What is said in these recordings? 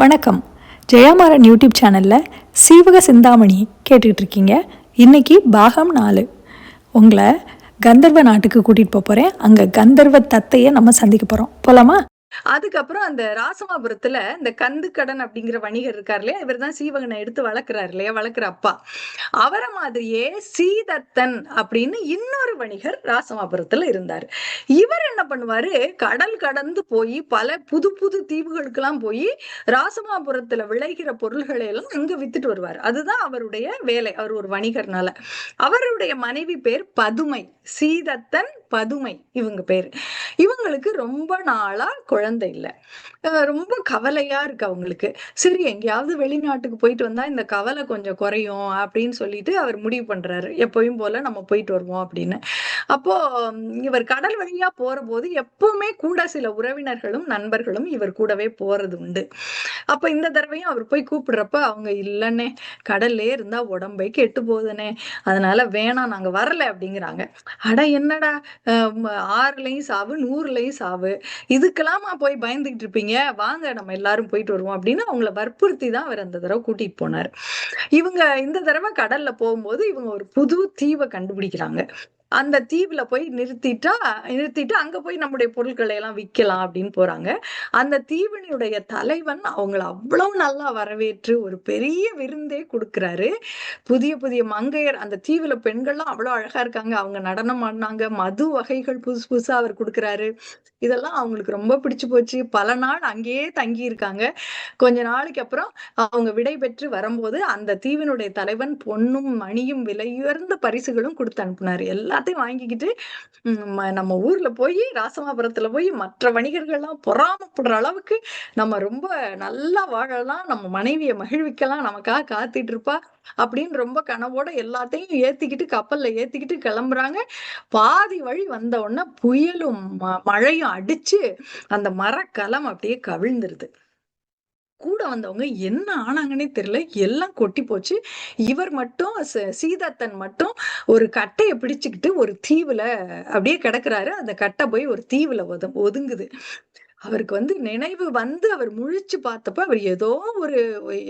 வணக்கம். ஜெயாமாரன் யூடியூப் சேனலில் சீவக சிந்தாமணி கேட்டுக்கிட்டு இருக்கீங்க இன்னைக்கு பாகம் நாலு. உங்களை கந்தர்வ நாட்டுக்கு கூட்டிகிட்டு போக போகிறேன் அங்கே கந்தர்வ தத்தையை நம்ம சந்திக்க போகிறோம் போலாமா? அதுக்கப்புறம் அந்த ராசமாபுரத்துல இந்த கந்து கடன் அப்படிங்கிற வணிகர் இருக்கார் இல்லையா? இவர் தான் சீவகனை எடுத்து வளர்க்குறாரு இல்லையா? வளர்க்குற அப்பா. அவரை மாதிரியே சீதத்தன் அப்படின்னு இன்னொரு வணிகர் ராசமாபுரத்துல இருந்தார். இவர் என்ன பண்ணுவாரு? கடல் கடந்து போய் பல புது புது தீவுகளுக்கெல்லாம் போய் ராசமாபுரத்துல விளைகிற பொருள்களை எல்லாம் அங்க வித்துட்டு வருவார். அதுதான் அவருடைய வேலை. அவர் ஒரு வணிகர்னால. அவருடைய மனைவி பேர் பதுமை. சீதத்தன் பதுமை இவங்க பேர். இவங்களுக்கு ரொம்ப நாளா குழந்தை இல்லை. ரொம்ப கவலையா இருக்கு அவங்களுக்கு. சரி எங்கேயாவது வெளிநாட்டுக்கு போயிட்டு வந்தா இந்த கவலை கொஞ்சம் குறையும் அப்படின்னு சொல்லிட்டு அவர் முடிவு பண்றாரு. எப்பயும் போல நம்ம போயிட்டு வருவோம் அப்படின்னு. அப்போ இவர் கடல் வழியா போற போது எப்பவுமே கூட சில உறவினர்களும் நண்பர்களும் இவர் கூடவே போறது உண்டு. அப்ப இந்த தடவையும் அவர் போய் கூப்பிடுறப்ப அவங்க இல்லைன்னே கடல்லே இருந்தா உடம்பை கெட்டு போகுதுனே அதனால வேணாம் நாங்க வரல அப்படிங்கிறாங்க. அட என்னடா ஆறுலையும் ஆறுலயும் சாவு நூறுலயும் சாவு. இதுக்கெல்லாம் போய் பயந்துகிட்டு இருப்பீங்க. வாங்க நம்ம எல்லாரும் போயிட்டு வருவோம் அப்படின்னு அவங்கள வற்புறுத்தி தான் அவர் அந்த தடவை கூட்டிட்டு போனார். இவங்க இந்த தடவை கடல்ல போகும்போது இவங்க ஒரு புது தீவை கண்டுபிடிக்கிறாங்க. அந்த தீவுல போய் நிறுத்திட்டா நிறுத்திட்டு அங்க போய் நம்முடைய பொருட்களை எல்லாம் விற்கலாம் அப்படின்னு போறாங்க. அந்த தீவினுடைய தலைவன் அவங்கள அவ்வளவு நல்லா வரவேற்று ஒரு பெரிய விருந்தே கொடுக்குறாரு. புதிய புதிய மங்கையர் அந்த தீவுல பெண்கள்லாம் அவ்வளவு அழகா இருக்காங்க. அவங்க நடனம் ஆடினாங்க மது வகைகள் புதுசு புதுசா அவர் கொடுக்குறாரு. இதெல்லாம் அவங்களுக்கு ரொம்ப பிடிச்சு போச்சு. பல நாள் அங்கேயே தங்கி இருக்காங்க. கொஞ்ச நாளைக்கு அப்புறம் அவங்க விடை பெற்று வரும்போது அந்த தீவினுடைய தலைவன் பொன்னும் மணியும் விலையுயர்ந்த பரிசுகளும் கொடுத்து அனுப்புனாரு. எல்லாத்தையும் வாங்கிக்கிட்டு நம்ம ஊர்ல போய் ராசமாபுரத்துல போய் மற்ற வணிகர்கள்லாம் பொறாமப்படுற அளவுக்கு நம்ம ரொம்ப நல்லா வாழலாம் நம்ம மனைவியை மகிழ்விக்கலாம் நமக்காக காத்துட்டு இருப்பா அப்படின்னு ரொம்ப கனவோட எல்லாத்தையும் ஏத்திக்கிட்டு கப்பல்ல ஏத்திக்கிட்டு கிளம்புறாங்க. பாதி வழி வந்த உடனே புயலும் ம- மழையும் அடிச்சு அந்த மரக்கலம் அப்படியே கவிழ்ந்துருது. கூட வந்தவங்க என்ன ஆனாங்கன்னே தெரியல. எல்லாம் கொட்டி போச்சு. இவர் மட்டும் ச- மட்டும் ஒரு கட்டையை பிடிச்சுக்கிட்டு ஒரு தீவுல அப்படியே கிடக்குறாரு. அந்த கட்டை போய் ஒரு தீவுல ஒது ஒதுங்குது. அவருக்கு வந்து நினைவு வந்து அவர் முழிச்சு பார்த்தப்ப அவர் ஏதோ ஒரு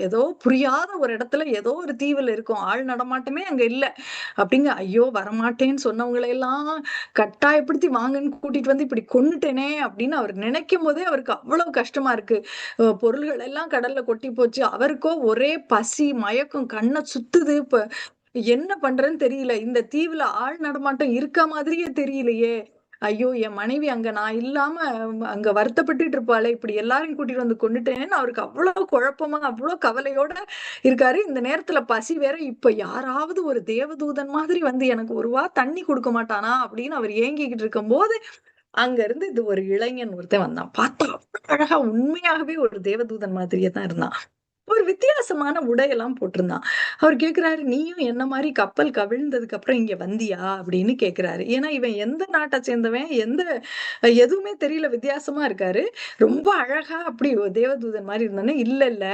ஏதோ புரியாத ஒரு இடத்துல ஏதோ ஒரு தீவில் இருக்கும். ஆள் நடமாட்டமே அங்க இல்ல. அப்படிங்க ஐயோ வரமாட்டேன்னு சொன்னவங்களை எல்லாம் கட்டாயப்படுத்தி வாங்கன்னு கூட்டிட்டு வந்து இப்படி கொன்னுட்டேனே அப்படின்னு அவர் நினைக்கும் போதே அவருக்கு அவ்வளவு கஷ்டமா இருக்கு. பொருள்கள் எல்லாம் கடல்ல கொட்டி போச்சு. அவருக்கோ ஒரே பசி மயக்கம் கண்ணை சுத்துது. இப்ப என்ன பண்றேன்னு தெரியல. இந்த தீவுல ஆள் நடமாட்டம் இருக்க மாதிரியே தெரியலையே. ஐயோ என் மனைவி அங்க நான் இல்லாம அங்க வருத்தப்பட்டுட்டு இருப்பாளே இப்படி எல்லாரையும் கூட்டிட்டு வந்து கொண்டுட்டேன்னு அவருக்கு அவ்வளவு குழப்பமா அவ்வளவு கவலையோட இருக்காரு. இந்த நேரத்துல பசி வேற இப்ப யாராவது ஒரு தேவதூதன் மாதிரி வந்து எனக்கு ஒருவா தண்ணி கொடுக்க மாட்டானா அப்படின்னு அவர் ஏங்கிக்கிட்டு இருக்கும்போது அங்க இருந்து இது ஒரு இளைஞன் ஒருத்தன் வந்தான். பார்த்தா அழகா உண்மையாகவே ஒரு தேவதூதன் மாதிரியே தான் இருந்தான். ஒரு வித்தியாசமான உடையெல்லாம் போட்டிருந்தான். அவர் கேக்குறாரு நீயும் என்ன மாதிரி கப்பல் கவிழ்ந்ததுக்கு அப்புறம் இங்க வந்தியா? அப்படின்னு கேக்குறாரு. ஏன்னா இவன் எந்த நாட்டை சேர்ந்தவன்? எந்த எதுவுமே தெரியல வித்தியாசமா இருக்காரு. ரொம்ப அழகா அப்படி தேவதூதன் மாதிரி இருந்தானே இல்ல இல்ல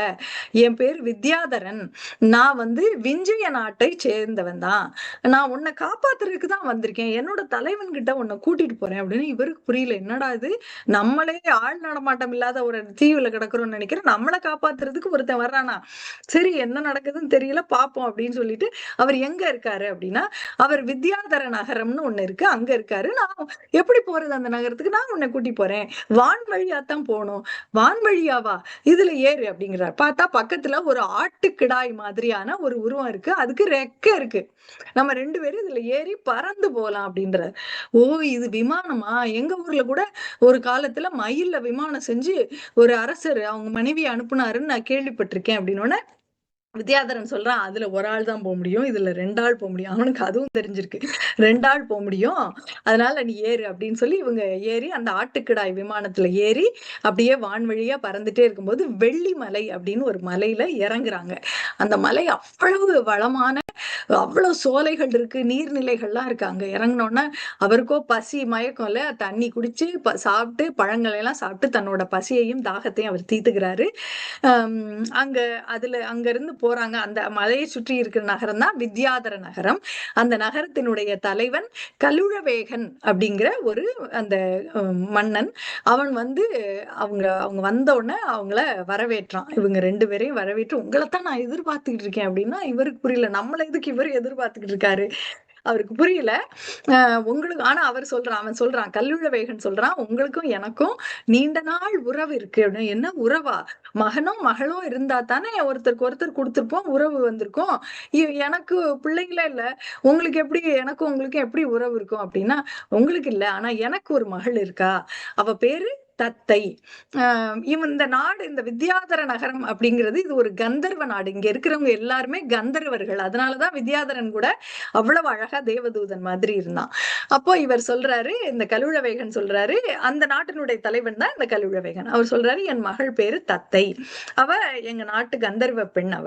என் பேர் வித்யாதரன். நான் வந்து விஞ்சய நாட்டை சேர்ந்தவன் தான். நான் உன்னை காப்பாத்துறதுக்கு தான் வந்திருக்கேன். என்னோட தலைவன் கிட்ட உன்னை கூட்டிட்டு போறேன். அப்படின்னு இவருக்கு புரியல. என்னடா இது? நம்மளே ஆள் நடமாட்டம் இல்லாத ஒரு தீவுல கிடக்குறோம்னு நினைக்கிறேன். நம்மளை காப்பாத்துறதுக்கு ஒருத்தன் வர்றானா? சரி என்ன நடக்குதுன்னு தெரியல பாப்போம் அப்படின்னு சொல்லிட்டு அவர் எங்க இருக்காரு அப்படின்னா அவர் வித்யாதர நகரம்னு ஒண்ணு இருக்கு அங்க இருக்காரு. நான் எப்படி போறது அந்த நகரத்துக்கு? நான் உன்னை கூட்டி போறேன். வான் வழியா தான் போகணும். வான் வழியாவா இதுல ஏறு அப்படிங்கிறார். பார்த்தா பக்கத்துல ஒரு ஆட்டுக்கிடாய் மாதிரியான ஒரு உருவம் இருக்கு. அதுக்கு ரெக்கை இருக்கு. நம்ம ரெண்டு பேரும் இதுல ஏறி பறந்து போகலாம் அப்படின்றார். ஓ இது விமானமா? எங்க ஊர்ல கூட ஒரு காலத்துல மயில்ல விமானம் செஞ்சு ஒரு அரசர் அவங்க மனைவியை அனுப்புனாருன்னு நான் கேள்விப்பட்டேன் கேள்விப்பட்டிருக்கேன் அப்படின்னு வித்யாதரன் சொல்றான் அதுல ஒரு ஆள் தான் போக முடியும் இதுல ரெண்டு ஆள் போக முடியும். அவனுக்கு அதுவும் தெரிஞ்சிருக்கு. ரெண்டு ஆள் போக முடியும் அதனால நீ ஏறு அப்படின்னு சொல்லி இவங்க ஏறி அந்த ஆட்டுக்கிடாய் விமானத்துல ஏறி அப்படியே வான்வழியா பறந்துட்டே இருக்கும்போது வெள்ளிமலை அப்படின்னு ஒரு மலையில இறங்குறாங்க. அந்த மலை அவ்வளவு வளமான அவ்வளவு சோலைகள் இருக்கு நீர்நிலைகள்லாம் இருக்கு. அங்க இறங்கினோன்னா அவருக்கோ பசி மயக்கம் இல்ல தண்ணி குடிச்சு சாப்பிட்டு பழங்களை எல்லாம் சாப்பிட்டு தன்னோட பசியையும் தாகத்தையும் அவர் தீர்த்துக்கிறாரு அங்க அதுல அங்க இருந்து போறாங்க. அந்த மலையை சுற்றி இருக்கிற நகரம் தான் வித்யாதர நகரம். அந்த நகரத்தினுடைய தலைவன் கலுழவேகன் அப்படிங்கிற ஒரு அந்த மன்னன். அவன் வந்து அவங்க அவங்க வந்த உடனே அவங்கள வரவேற்றான். இவங்க ரெண்டு பேரையும் வரவேற்று உங்களைத்தான் நான் எதிர்பார்த்துக்கிட்டு இருக்கேன் அப்படின்னா இவருக்கு புரியல. நம்மள எதுக்கு இவர் எதிர்பார்த்துக்கிட்டு இருக்காரு? அவருக்கு புரியல. உங்களுக்கு ஆனா அவர் சொல்றான் அவன் சொல்றான் கல்லுழவேகன் சொல்றான் உங்களுக்கும் எனக்கும் நீண்ட நாள் உறவு இருக்கு. அப்படின்னு என்ன உறவா? மகனும் மகளும் இருந்தா தானே ஒருத்தருக்கு ஒருத்தர் கொடுத்துருப்போம் உறவு வந்திருக்கும். எனக்கு பிள்ளைங்களே இல்ல. உங்களுக்கு எப்படி எனக்கும் உங்களுக்கும் எப்படி உறவு இருக்கும் அப்படின்னா உங்களுக்கு இல்ல. ஆனா எனக்கு ஒரு மகள் இருக்கா? அவ பேரு தத்தை. ஆஹ் இவன் இந்த நாடு இந்த வித்யாதர நகரம் அப்படிங்கிறது இது ஒரு கந்தர்வ நாடு. இங்க இருக்கிறவங்க எல்லாருமே கந்தர்வர்கள். அதனாலதான் வித்யாதரன் கூட அவ்வளவு அழகா தேவதூதன் மாதிரி இருந்தான். அப்போ இவர் சொல்றாரு இந்த கலுழவேகன் சொல்றாரு அந்த நாட்டினுடைய தலைவன் தான் இந்த கலுழவேகன். அவர் சொல்றாரு என் மகள் பேரு தத்தை. அவ எங்க நாட்டு கந்தர்வ பெண் அவ.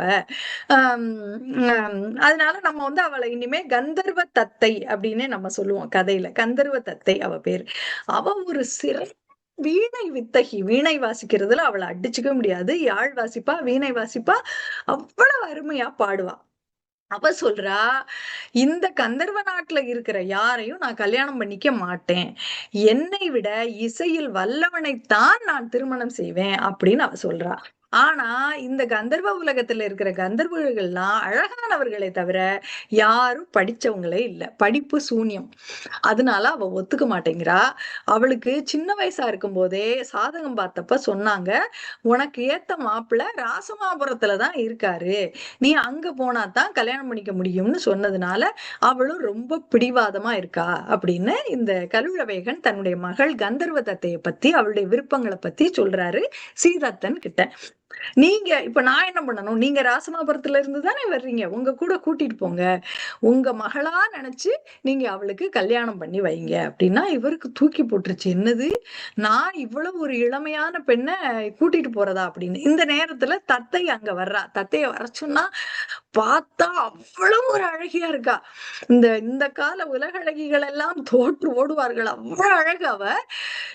அதனால நம்ம வந்து அவளை இனிமே கந்தர்வ தத்தை அப்படின்னே நம்ம சொல்லுவோம் கதையில. கந்தர்வ தத்தை அவ பேர். அவ ஒரு சிறப்பு வீணை வித்தகி வீணை வாசிக்கிறதுல அவளை அடிச்சுக்க முடியாது. யாழ் வாசிப்பா வீணை வாசிப்பா அவ்வளவு அருமையா பாடுவா. அவ சொல்றா இந்த கந்தர்வ நாட்டுல இருக்கிற யாரையும் நான் கல்யாணம் பண்ணிக்க மாட்டேன். என்னை விட இசையில் வல்லவனைத்தான் நான் திருமணம் செய்வேன். அப்படின்னு அவ சொல்றா. ஆனா இந்த கந்தர்வ உலகத்துல இருக்கிற கந்தர்வர்கள்லாம் அழகானவர்களை தவிர யாரும் படிச்சவங்களே இல்ல. படிப்பு சூன்யம். அதனால அவ ஒத்துக்க மாட்டேங்கிறா. அவளுக்கு சின்ன வயசா இருக்கும் போதே சாதகம் பார்த்தப்ப சொன்னாங்க உனக்கு ஏத்த மாப்பிள்ளை ராசமாபுரத்துல தான் இருக்காரு. நீ அங்க போனா தான் கல்யாணம் பண்ணிக்க முடியும்னு சொன்னதுனால அவளும் ரொம்ப பிடிவாதமா இருக்கா? அப்படின்னு இந்த கலுழவேகன் தன்னுடைய மகள் கந்தர்வ தத்தையை பத்தி அவளுடைய விருப்பங்களை பத்தி சொல்றாரு சீதத்தன் கிட்ட. நீங்க இப்ப நான் என்ன பண்ணணும்? நீங்க ராசமாபுரத்துல இருந்து தானே வர்றீங்க? உங்க கூட கூட்டிட்டு போங்க. உங்க மகளா நினைச்சு நீங்க அவளுக்கு கல்யாணம் பண்ணி வைங்க. அப்படின்னா இவருக்கு தூக்கி போட்டுருச்சு. என்னது? நான் இவ்வளவு ஒரு இளமையான பெண்ணை கூட்டிட்டு போறதா அப்படின்னு. இந்த நேரத்துல தத்தை அங்க வர்றா. தத்தைய வர சொன்னா பார்த்தா அவ்வளவு ஒரு அழகியா இருக்கா. இந்த இந்த கால உலகழகிகள் எல்லாம் தோற்று ஓடுவார்கள். அவ்வளவு அழகு அவ.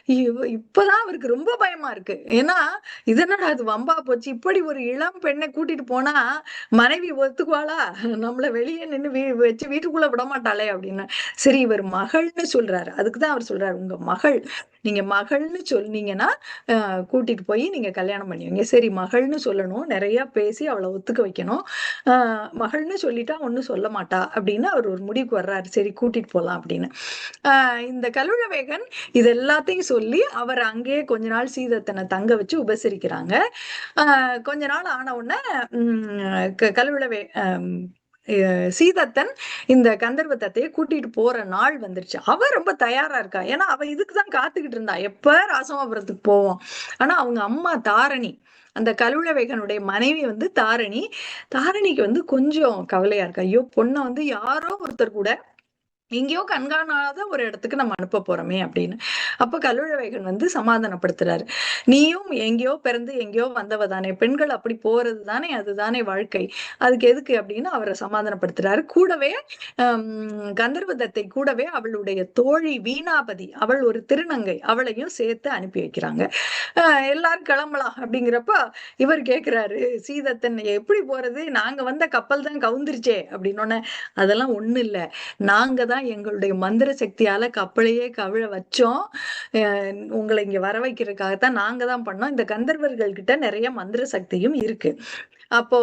இப்பதான் அவருக்கு ரொம்ப பயமா இருக்கு. ஏன்னா இது அது வம்பா போச்சு. இப்படி ஒரு இளம் பெண்ணை கூட்டிட்டு போனா மனைவி ஒத்துக்குவாளா? நம்மள வெளியே நின்னு வீ வச்சு வீட்டுக்குள்ள விட மாட்டாளே அப்படின்னு. சரி இவர் மகள்னு சொல்றாரு. அதுக்குதான் அவர் சொல்றாரு உங்க மகள் நீங்க மகள்னு சொன்னீங்கன்னா ஆஹ் கூட்டிட்டு போய் நீங்க கல்யாணம் பண்ணுவீங்க. சரி மகள்னு சொல்லணும். நிறைய பேசி அவளை ஒத்துக்க வைக்கணும். ஆஹ் மகள்னு சொல்லிட்டா ஒண்ணும் சொல்ல மாட்டா அப்படின்னு அவர் ஒரு முடிவுக்கு வர்றாரு. சரி கூட்டிட்டு போகலாம் அப்படின்னு. ஆஹ் இந்த கலுழவேகன் இது எல்லாத்தையும் சொல்லி அவர் அங்கேயே கொஞ்ச நாள் சீதத்தனை தங்க வச்சு உபசரிக்கிறாங்க. ஆஹ் கொஞ்ச நாள் ஆன உடனே உம் க- கலுழவே சீதத்தன் இந்த கந்தர்வ தத்தையை கூட்டிட்டு போற நாள் வந்துருச்சு. அவ ரொம்ப தயாரா இருக்கா. ஏன்னா அவ இதுக்குதான் காத்துக்கிட்டு இருந்தா. எப்ப ராசமாபுரத்துக்கு போவோம்? ஆனா அவங்க அம்மா தாரணி அந்த கலுழவேகனுடைய மனைவி வந்து தாரணி தாரணிக்கு வந்து கொஞ்சம் கவலையா இருக்கா. ஐயோ பொண்ணை வந்து யாரோ ஒருத்தர் கூட எங்கேயோ கண்காணாத ஒரு இடத்துக்கு நம்ம அனுப்ப போறோமே அப்படின்னு. அப்ப கலுழவேகன் வந்து சமாதானப்படுத்துறாரு. நீயும் எங்கேயோ பிறந்து எங்கேயோ வந்தவ தானே பெண்கள் அப்படி போறது தானே அதுதானே வாழ்க்கை. அதுக்கு எதுக்கு அப்படின்னு அவரை சமாதானப்படுத்துறாரு. கூடவே கந்தர்வதத்தை கூடவே அவளுடைய தோழி வீணாபதி அவள் ஒரு திருநங்கை அவளையும் சேர்த்து அனுப்பி வைக்கிறாங்க. ஆஹ் எல்லாரும் கிளம்பலாம் அப்படிங்கிறப்ப இவர் கேட்கிறாரு சீதத்தன் எப்படி போறது? நாங்க வந்த கப்பல் தான் கவுந்துருச்சே அப்படின்னு அதெல்லாம் ஒண்ணு இல்ல நாங்க தான் எங்களுடைய மந்திர சக்தியால கப்பலையே கவிழ வச்சோம். உங்களை இங்க வர வைக்கிறதுக்காகத்தான் நாங்க தான் பண்ணோம். இந்த கந்தர்வர்கள் கிட்ட நிறைய மந்திர சக்தியும் இருக்கு. அப்போ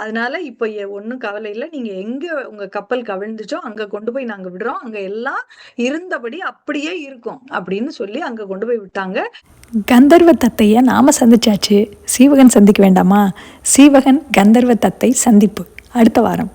அதனால இப்போ ஒன்றும் கவலை இல்லை. நீங்க எங்க உங்க கப்பல் கவிழ்ந்துச்சோ அங்க கொண்டு போய் நாங்க விடுறோம். அங்க எல்லாம் இருந்தபடி அப்படியே இருக்கும் அப்படின்னு சொல்லி அங்க கொண்டு போய் விட்டாங்க. கந்தர்வ தத்தையை நாம சந்திச்சாச்சு. சீவகன் சந்திக்க வேண்டாமா? சீவகன் கந்தர்வ தத்தை சந்திப்பு. அடுத்த வாரம்.